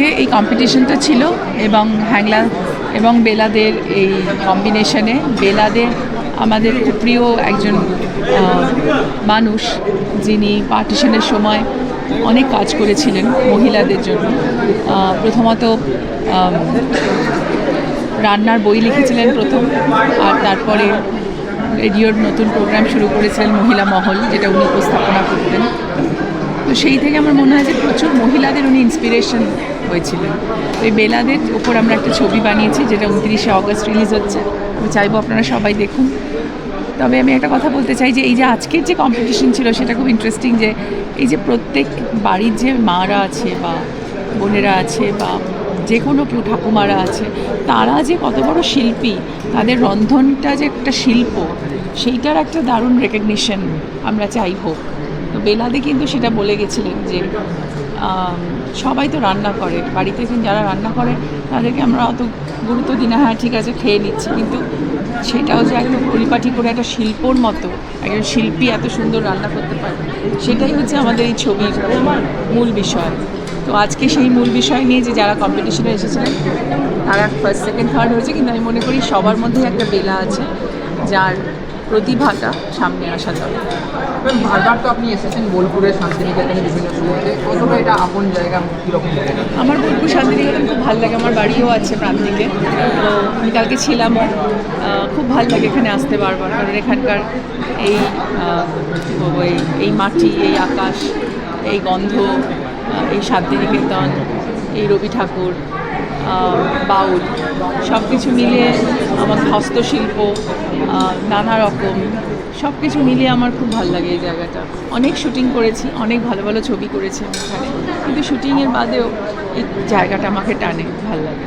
আজকে এই কম্পিটিশনটা ছিল এবং হ্যাংলা এবং বেলাদের এই কম্বিনেশনে বেলাদের আমাদের খুব প্রিয় একজন মানুষ যিনি পার্টিশনের সময় অনেক কাজ করেছিলেন মহিলাদের জন্য। প্রথমত রান্নার বই লিখেছিলেন প্রথম আর তারপরে রেডিওর নতুন প্রোগ্রাম শুরু করেছিলেন মহিলা মহল, যেটা উনি উপস্থাপনা করতেন। তো সেই থেকে আমার মনে হয় যে প্রচুর মহিলাদের উনি ইন্সপিরেশন হয়েছিলেন ওই বেলাদের ওপর আমরা একটা ছবি বানিয়েছি, যেটা উনত্রিশে অগস্ট রিলিজ হচ্ছে। আমি চাইব আপনারা সবাই দেখুন। তবে আমি একটা কথা বলতে চাই যে, এই যে আজকের যে কম্পিটিশন ছিল, সেটা খুব ইন্টারেস্টিং যে, এই যে প্রত্যেক বাড়ির যে মারা আছে বা বোনেরা আছে বা যে কোনো কেউ ঠাকুমারা আছে, তারা যে কত বড় শিল্পী, তাদের রন্ধনটা যে একটা শিল্প, সেইটার একটা দারুণ রেকগনিশন আমরা চাই হোক তো বেলাদে কিন্তু সেটা বলে গেছিলেন যে সবাই তো রান্না করে। বাড়িতে যারা রান্না করে, তাদেরকে আমরা অত গুরুত্ব দিই না হ্যাঁ ঠিক আছে, খেয়ে নিচ্ছি। কিন্তু সেটাও যে একদম পরিপাটি করে একটা শিল্পর মতো, একজন শিল্পী এত সুন্দর রান্না করতে পারে, সেটাই হচ্ছে আমাদের এই ছবির মূল বিষয়। তো আজকে সেই মূল বিষয় নিয়ে যে যারা কম্পিটিশনে এসেছিলেন, তারা ফার্স্ট সেকেন্ড থার্ড হয়েছে, কিন্তু আমি মনে করি সবার মধ্যে একটা বেলা আছে, যার প্রতিভাটা সামনে আসা দরকার ম্যাম বারবার তো আপনি এসেছেন বোলপুরে শান্তিনিকেতনে বিভিন্ন শুরুতে কতটা এটা আপন জায়গা কীরকম আমার বোলপুর শান্তিনিকেতন খুব ভালো লাগে আমার বাড়িও আছে প্রান্তিকে। তো আমি কালকে ছিলাম খুব ভালো লাগে এখানে আসতে বারবার কারণ এখানকার এই আহ, কী বলব এই এই মাটি এই আকাশ এই গন্ধ এই শান্তিনিকেতন এই রবি ঠাকুর বাউল সব কিছু মিলিয়ে আমার হস্তশিল্প নানা রকম সব কিছু মিলিয়ে আমার খুব ভালো লাগে এই জায়গাটা। অনেক শুটিং করেছি, অনেক ভালো ভালো ছবি করেছি এখানে। কিন্তু শুটিংয়ের বাদেও এই জায়গাটা আমাকে টানে, ভালো লাগে।